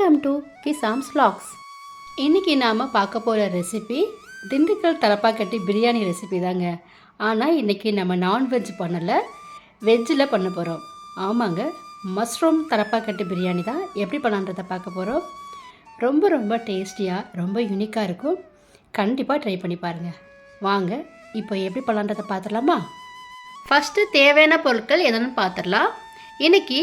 Welcome to கிசாம்ஸ் slacks இன்றைக்கி நாம் பார்க்க போகிற ரெசிபி திண்டுக்கல் தலப்பாக்கட்டி பிரியாணி ரெசிபி தாங்க. ஆனால் இன்றைக்கி நம்ம நான்வெஜ் பண்ணலை வெஜ்ஜில் பண்ண போகிறோம் ஆமாங்க மஷ்ரூம் தலப்பாக்கட்டி பிரியாணி தான். எப்படி பண்ணலான்றதை பார்க்க போகிறோம் ரொம்ப ரொம்ப டேஸ்டியாக ரொம்ப யூனிக்காக இருக்கும். கண்டிப்பாக ட்ரை பண்ணி பாருங்கள் வாங்க இப்போ எப்படி பண்ணலான்றதை பார்த்துடலாமா? ஃபஸ்ட்டு தேவையான பொருட்கள் என்னென்னு பார்த்துடலாம். இன்னைக்கு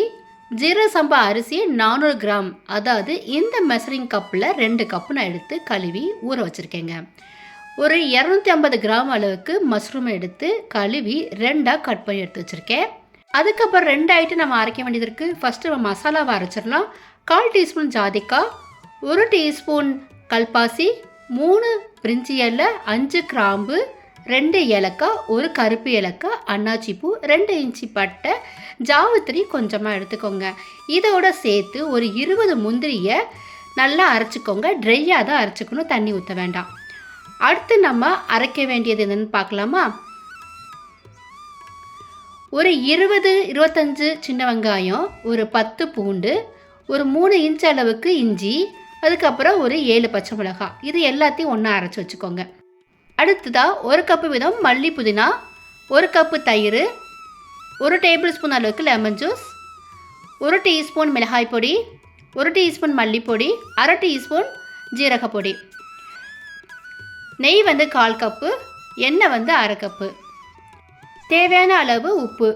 ஜீரக சம்பா அரிசி நானூறு கிராம் அதாவது இந்த மெசரிங் கப்பில் ரெண்டு கப்பு நான் எடுத்து கழுவி ஊற வச்சுருக்கேங்க. ஒரு இரநூத்தி ஐம்பது கிராம் அளவுக்கு மஷ்ரூம் எடுத்து கழுவி ரெண்டாக கட் பண்ணி எடுத்து வச்சுருக்கேன். அதுக்கப்புறம் ரெண்டு ஐட்டம் நம்ம அரைக்க வேண்டியது இருக்குது ஃபஸ்ட்டு நம்ம மசாலாவை அரைச்சிடலாம். கால் டீஸ்பூன் ஜாதிக்காய் ஒரு டீஸ்பூன் கல்பாசி மூணு பிரிஞ்சி இலை அஞ்சு கிராம்பு ரெண்டு ஏலக்காய் ஒரு கருப்பு ஏலக்காய் அன்னாச்சி பூ ரெண்டு இன்ச்சி பட்டை ஜாவத்திரி கொஞ்சமாக எடுத்துக்கோங்க. இதோட சேர்த்து ஒரு இருபது முந்திரியை நல்லா அரைச்சிக்கோங்க. ட்ரையாக தான் அரைச்சிக்கணும் தண்ணி ஊற்ற வேண்டாம். அடுத்து நம்ம அரைக்க வேண்டியது என்னென்னு பார்க்கலாமா? ஒரு இருபது இருபத்தஞ்சு சின்ன வெங்காயம் ஒரு பத்து பூண்டு ஒரு மூணு இன்ச் அளவுக்கு இஞ்சி அதுக்கப்புறம் ஒரு ஏழு பச்சை மிளகாய். இது எல்லாத்தையும் ஒன்றா அரைச்சி வச்சுக்கோங்க. அடுத்ததாக ஒரு கப்பு வீதம் மல்லி புதினா ஒரு கப்பு தயிர் ஒரு டேபிள் ஸ்பூன் அளவுக்கு லெமன் ஜூஸ் ஒரு டீஸ்பூன் மிளகாய் பொடி ஒரு டீஸ்பூன் மல்லிப்பொடி அரை டீஸ்பூன் ஜீரக பொடி. நெய் வந்து கால் கப்பு எண்ணெய் வந்து அரை கப்பு தேவையான அளவு உப்பு.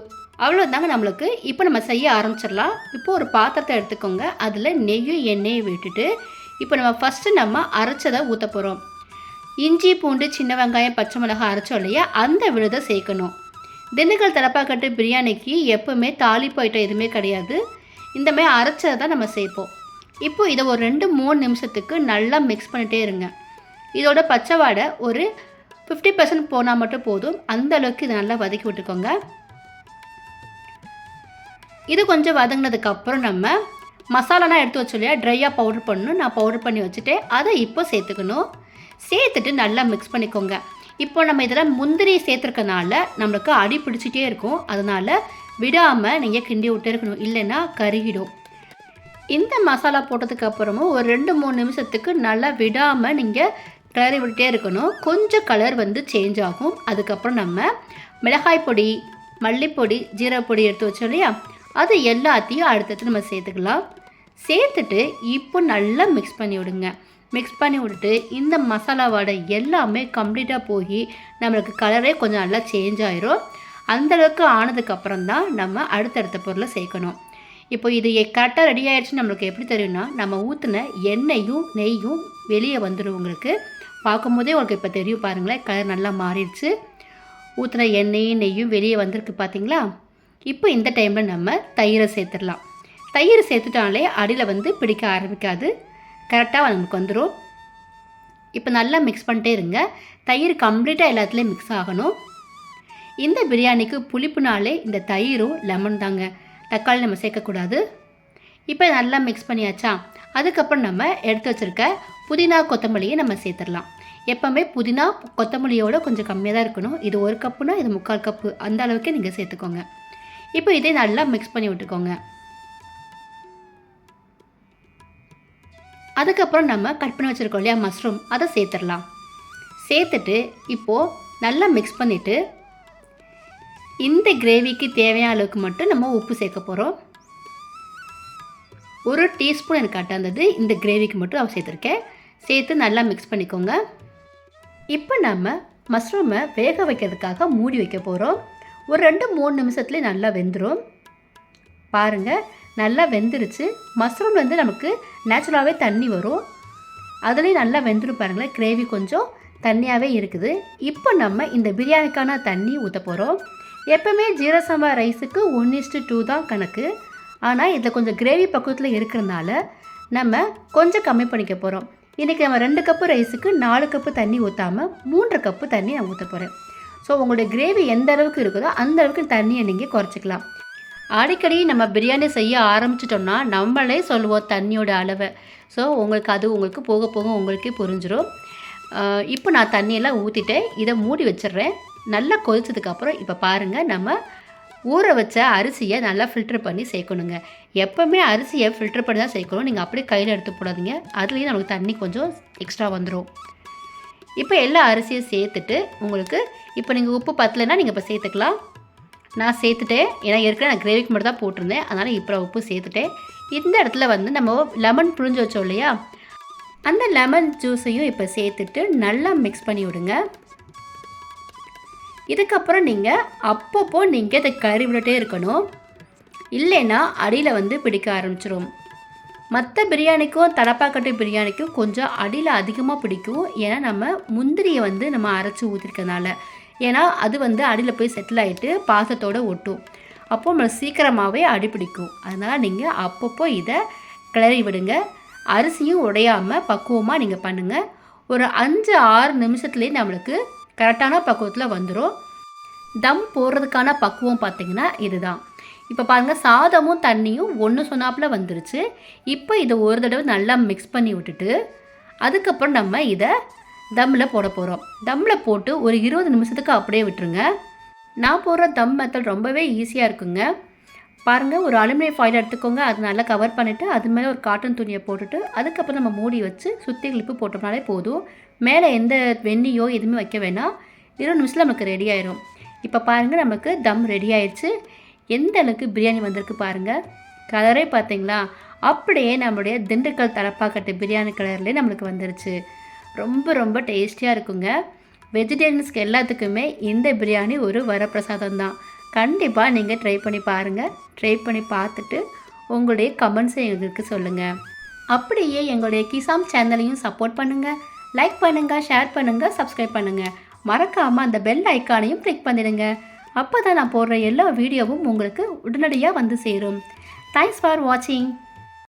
அவ்வளோதாங்க நம்மளுக்கு. இப்போ நம்ம செய்ய ஆரம்பிச்சிடலாம். இப்போ ஒரு பாத்திரத்தை எடுத்துக்கோங்க. அதில் நெய்யும் எண்ணெயும் விட்டுட்டு இப்போ நம்ம ஃபஸ்ட்டு நம்ம அரைச்சதை ஊற்ற போகிறோம் இஞ்சி பூண்டு சின்ன வெங்காயம் பச்சை மிளகாய் அரைச்சோம் இல்லையா? அந்த விழுதை சேர்க்கணும். திண்டுக்கல் தலப்பாக்கட்டு பிரியாணிக்கு எப்போவுமே தாளிப்பு ஐட்டம் எதுவுமே கிடையாது. இந்த மாதிரி அரைச்சதை தான் நம்ம சேர்ப்போம். இப்போ இதை ஒரு ரெண்டு மூணு நிமிஷத்துக்கு நல்லா மிக்ஸ் பண்ணிகிட்டே இருங்க. இதோட பச்சை வாடை ஒரு ஃபிஃப்டி பர்சன்ட் போனால் மட்டும் போதும். அந்த அளவுக்கு இதை நல்லா வதக்கி விட்டுக்கோங்க. இது கொஞ்சம் வதங்கினதுக்கப்புறம் நம்ம மசாலாலாம் எடுத்து வச்சோம் இல்லையா? ட்ரையாக பவுடர் பண்ணணும். நான் பவுடர் பண்ணி வச்சுட்டேன் அதை இப்போ சேர்த்துக்கணும். சேர்த்துட்டு நல்லா மிக்ஸ் பண்ணிக்கோங்க. இப்போ நம்ம இதில் முந்திரி சேர்த்துருக்கனால நம்மளுக்கு அடி பிடிச்சிட்டே இருக்கும். அதனால் விடாமல் நீங்கள் கிண்டி விட்டே இருக்கணும். இல்லைன்னா கருகிடும். இந்த மசாலா போட்டதுக்கு அப்புறமும் ஒரு ரெண்டு மூணு நிமிஷத்துக்கு நல்லா விடாமல் நீங்கள் கிளறி விட்டுட்டே இருக்கணும். கொஞ்சம் கலர் வந்து சேஞ்ச் ஆகும். அதுக்கப்புறம் நம்ம மிளகாய் பொடி மல்லிப்பொடி ஜீரகப்பொடி எடுத்து வச்சோம் இல்லையா? அது எல்லாத்தையும் அடுத்தடுத்து நம்ம சேர்த்துக்கலாம். சேர்த்துட்டு இப்போ நல்லா மிக்ஸ் பண்ணி விடுங்க. மிக்ஸ் பண்ணி விட்டுட்டு இந்த மசாலா வடை எல்லாமே கம்ப்ளீட்டாக போய் நம்மளுக்கு கலரே கொஞ்சம் நல்லா சேஞ்ச் ஆயிரும். அந்தளவுக்கு ஆனதுக்கப்புறம் தான் நம்ம அடுத்தடுத்த பொருளை சேர்க்கணும். இப்போ இது கரெக்டாக ரெடி ஆகிடுச்சு நம்மளுக்கு எப்படி தெரியும்னா நம்ம ஊற்றின எண்ணெயும் நெய்யும் வெளியே வந்துடும் உங்களுக்கு. பார்க்கும்போதே உங்களுக்கு இப்போ தெரியும் பாருங்களேன் கலர் நல்லா மாறிடுச்சு. ஊற்றின எண்ணெயும் நெய்யும் வெளியே வந்திருக்கு பார்த்தீங்களா இப்போ இந்த டைமில் நம்ம தயிரை சேர்த்துடலாம். தயிர் சேர்த்துட்டாலே அடியில் வந்து பிடிக்க ஆரம்பிக்காது. கரெக்டாக நமக்கு வந்துடும் இப்போ நல்லா மிக்ஸ் பண்ணிட்டே இருங்க. தயிர் கம்ப்ளீட்டாக எல்லாத்துலேயும் மிக்ஸ் ஆகணும். இந்த பிரியாணிக்கு புளிப்புனாலே இந்த தயிரும் லெமன் தாங்க. தக்காளி நம்ம சேர்க்கக்கூடாது. இப்போ நல்லா மிக்ஸ் பண்ணியாச்சா? அதுக்கப்புறம் நம்ம எடுத்து வச்சுருக்க புதினா கொத்தமல்லியை நம்ம சேர்த்துடலாம். எப்போவுமே புதினா கொத்தமல்லியோட கொஞ்சம் கம்மியாக தான் இருக்கணும். இது ஒரு கப்புனா இது முக்கால் கப்பு. அந்த அளவுக்கு நீங்கள் சேர்த்துக்கோங்க. இப்போ இதை நல்லா மிக்ஸ் பண்ணி விட்டுக்கோங்க. அதுக்கப்புறம் நம்ம கட் பண்ணி வச்சுருக்கோம் இல்லையா மஷ்ரூம் அதை சேர்த்துடலாம். சேர்த்துட்டு இப்போது நல்லா மிக்ஸ் பண்ணிவிட்டு இந்த கிரேவிக்கு தேவையான அளவுக்கு மட்டும் நம்ம உப்பு சேர்க்க போகிறோம் ஒரு டீஸ்பூன் எனக்கு கட்டாந்தது இந்த கிரேவிக்கு மட்டும் அவன் சேர்த்துருக்கேன். சேர்த்து நல்லா மிக்ஸ் பண்ணிக்கோங்க. இப்போ நம்ம மஷ்ரூமை வேக வைக்கிறதுக்காக மூடி வைக்க போகிறோம் ஒரு ரெண்டு மூணு நிமிஷத்துலேயே நல்லா வெந்துடும் பாருங்கள் நல்லா வெந்துருச்சு. மஷ்ரூம் வந்து நமக்கு நேச்சுரலாகவே தண்ணி வரும். அதுலேயும் நல்லா வெந்துடும் பாருங்களேன். கிரேவி கொஞ்சம் தண்ணியாகவே இருக்குது. இப்போ நம்ம இந்த பிரியாணிக்கான தண்ணி ஊற்ற போகிறோம் எப்போவுமே ஜீரசம்பா ரைஸுக்கு ஒன் இஸ்டு டூ தான் கணக்கு. ஆனால் இதில் கொஞ்சம் கிரேவி பக்கத்தில் இருக்கிறனால நம்ம கொஞ்சம் கம்மி பண்ணிக்க போகிறோம் இன்றைக்கி நம்ம ரெண்டு கப்பு ரைஸுக்கு நாலு கப்பு தண்ணி ஊற்றாமல் மூன்று கப்பு தண்ணி நான் ஊற்ற போகிறேன் ஸோ உங்களுடைய கிரேவி எந்த அளவுக்கு இருக்குதோ அந்த அளவுக்கு தண்ணியை நீங்கள் குறைச்சிக்கலாம். அடிக்கடி நம்ம பிரியாணி செய்ய ஆரம்பிச்சிட்டோம்னா நம்மளே சொல்லுவோம் தண்ணியோட அளவை. ஸோ உங்களுக்கு அது உங்களுக்கு போக போக உங்களுக்கே புரிஞ்சிடும் இப்போ நான் தண்ணியெல்லாம் ஊற்றிட்டேன் இதை மூடி வச்சிடுறேன். நல்லா கொதிச்சதுக்கப்புறம் இப்போ பாருங்கள் நம்ம ஊற வச்ச அரிசியை நல்லா ஃபில்டர் பண்ணி சேர்க்கணுங்க. எப்போவுமே அரிசியை ஃபில்டர் பண்ணி தான் சேர்க்கணும். நீங்கள் அப்படியே கையில் எடுத்து போடாதீங்க. அதுலேயும் நமக்கு தண்ணி கொஞ்சம் எக்ஸ்ட்ரா வந்துடும் இப்போ எல்லா அரிசியும் சேர்த்துட்டு உங்களுக்கு இப்போ நீங்கள் உப்பு பத்தலைன்னா நீங்கள் இப்போ சேர்த்துக்கலாம். நான் சேர்த்துட்டேன் ஏன்னா ஏற்கனவே நான் கிரேவிக்கு மட்டும் தான் போட்டிருந்தேன். அதனால் இப்போ உப்பு சேர்த்துட்டேன் இந்த இடத்துல வந்து நம்ம லெமன் புழிஞ்சு வச்சோம் இல்லையா? அந்த லெமன் ஜூஸையும் இப்போ சேர்த்துட்டு நல்லா மிக்ஸ் பண்ணி விடுங்க. இதுக்கப்புறம் நீங்கள் அப்பப்போ நீங்கள் இதை கறி விட்டுட்டே இருக்கணும். இல்லைன்னா அடியில் வந்து பிடிக்க ஆரம்பிச்சிடும் மற்ற பிரியாணிக்கும் தலப்பாக்கட்டு பிரியாணிக்கும் கொஞ்சம் அடியில் அதிகமாக பிடிக்கும். ஏன்னா நம்ம முந்திரியை வந்து நம்ம அரைச்சி ஊற்றிருக்கனால ஏன்னா அது வந்து அடியில் போய் செட்டில் ஆகிட்டு பாசத்தோடு ஒட்டும். அப்போது நம்மளுக்கு சீக்கிரமாகவே அடி பிடிக்கும். அதனால் நீங்கள் அப்பப்போ இதை கிளறி விடுங்க. அரிசியும் உடையாமல் பக்குவமாக நீங்கள் பண்ணுங்கள் ஒரு அஞ்சு ஆறு நிமிஷத்துலேயே நம்மளுக்கு கரெக்டான பக்குவத்தில் வந்துடும் தம் போடுறதுக்கான பக்குவம் பார்த்திங்கன்னா இதுதான். இப்போ பாருங்கள் சாதமும் தண்ணியும் ஒன்று சொன்னாப்பில் வந்துருச்சு. இப்போ இதை ஒரு தடவை நல்லா மிக்ஸ் பண்ணி விட்டுட்டு அதுக்கப்புறம் நம்ம இதை தம்மில் போட போகிறோம். தம்மில் போட்டு ஒரு இருபது நிமிஷத்துக்கு அப்படியே விட்டுருங்க. நான் போடுற தம் மெத்தட் ரொம்பவே ஈஸியாக இருக்குங்க. பாருங்கள் ஒரு அலுமினியம் ஃபாயில் எடுத்துக்கோங்க. அது நல்லா கவர் பண்ணிவிட்டு அது மேலே ஒரு காட்டன் துணியை போட்டுட்டு அதுக்கப்புறம் நம்ம மூடி வச்சு சுற்றி கிளிப்பு போட்டோம்னாலே போதும். மேலே எந்த வெந்நியோ எதுவுமே வைக்க வேணாம். இருபது நிமிஷத்தில் நமக்கு ரெடி ஆயிரும். இப்போ பாருங்கள் நமக்கு தம் ரெடி ஆயிடுச்சு எந்த அளவுக்கு பிரியாணி வந்திருக்கு பாருங்கள் கலரே பார்த்தீங்களா? அப்படியே நம்மளுடைய திண்டுக்கல் தலப்பாக்கட்டு பிரியாணி கலர்லேயே நம்மளுக்கு வந்துருச்சு. ரொம்ப ரொம்ப டேஸ்டியாக இருக்குங்க. வெஜிடேரியன்ஸ்க்கு எல்லாத்துக்குமே இந்த பிரியாணி ஒரு வரப்பிரசாதம் தான் கண்டிப்பாக நீங்கள் ட்ரை பண்ணி பாருங்கள் ட்ரை பண்ணி பார்த்துட்டு உங்களுடைய கமெண்ட்ஸை எங்களுக்கு சொல்லுங்கள் அப்படியே எங்களுடைய கிசாம் சேனலையும் சப்போர்ட் பண்ணுங்கள் லைக் பண்ணுங்கள் ஷேர் பண்ணுங்கள் சப்ஸ்கிரைப் பண்ணுங்கள் மறக்காமல் அந்த பெல் ஐக்கானையும் கிளிக் பண்ணிடுங்க. அப்போ தான் நான் போடுற எல்லா வீடியோவும் உங்களுக்கு உடனடியாக வந்து சேரும். தேங்க்ஸ் ஃபார் வாட்சிங்